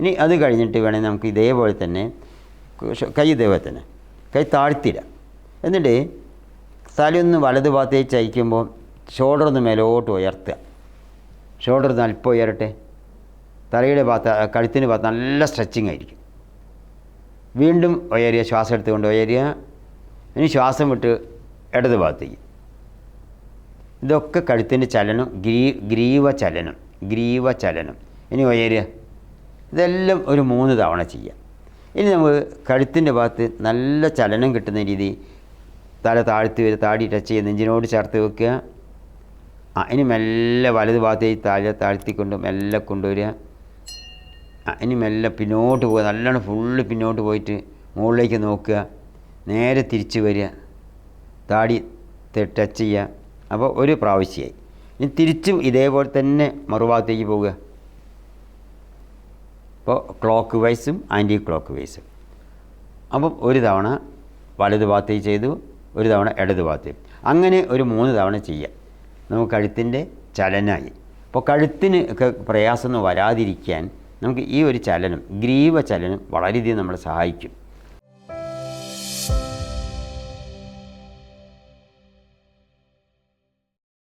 ഇനി അത് കഴിഞ്ഞിട്ട് വേണമെങ്കിൽ നമുക്ക് ഇതേപോലെ തന്നെ കൈ ഇതേപോലെ തന്നെ. കൈ താഴ്ത്തില്ല എന്നിട്ട് തലയൊന്ന് വലത് ഭാഗത്തേക്ക് ചയിക്കുമ്പോൾ ഷോൾഡർ ഒന്ന് മേലോട്ട് ഉയർത്തുക. ഷോൾഡർ ഒന്ന് അല്പം ഉയരട്ടെ. തലയുടെ ഭാഗത്ത് കഴുത്തിന് ഭാഗത്ത് നല്ല സ്ട്രെച്ചിങ് ആയിരിക്കും. വീണ്ടും ഉയരുക ശ്വാസം എടുത്തുകൊണ്ട് ഉയരുക. ഇനി ശ്വാസം വിട്ട് ഇടത് ഭാഗത്തേക്ക്. ഇതൊക്കെ കഴുത്തിന്റെ ചലനം ഗ്രീ ഗ്രീവ ചലനം ഗ്രീവ ചലനം ഇനി ഉയരുക. ഇതെല്ലാം ഒരു മൂന്ന് തവണ ചെയ്യാം. ഇനി നമ്മൾ കഴുത്തിന്റെ ഭാഗത്ത് നല്ല ചലനം കിട്ടുന്ന രീതി തല താഴ്ത്തി വരിക താടി ടച്ച് ചെയ്യുക നെഞ്ചിനോട് ചേർത്ത് വെക്കുക. ആ ഇനി മെല്ലെ വലത് ഭാഗത്തേക്ക് താഴെ താഴ്ത്തിക്കൊണ്ട് മെല്ലെ കൊണ്ടുവരിക. ആ ഇനി മെല്ലെ പിന്നോട്ട് പോവുക. നല്ലോണം ഫുള്ള് പിന്നോട്ട് പോയിട്ട് മുകളിലേക്ക് നോക്കുക. നേരെ തിരിച്ചു വരിക. താടി ടച്ച് ചെയ്യുക. അപ്പോൾ ഒരു പ്രാവശ്യമായി. ഇനി തിരിച്ചും ഇതേപോലെ തന്നെ മറുഭാഗത്തേക്ക് പോവുക. ഇപ്പോൾ ക്ലോക്ക് വൈസും ആന്റി ക്ലോക്ക് വൈസും അപ്പം ഒരു തവണ വലത് ഭാഗത്തേക്ക് ചെയ്തു ഒരു തവണ ഇടത് ഭാഗത്ത്. അങ്ങനെ ഒരു മൂന്ന് തവണ ചെയ്യാം. നമുക്ക് കഴുത്തിന്റെ ചലനമായി അപ്പോൾ കഴുത്തിന് ഒക്കെ പ്രയാസമൊന്നും വരാതിരിക്കാൻ നമുക്ക് ഈ ഒരു ചലനം ഗ്രീവ ചലനം വളരെയധികം നമ്മളെ സഹായിക്കും.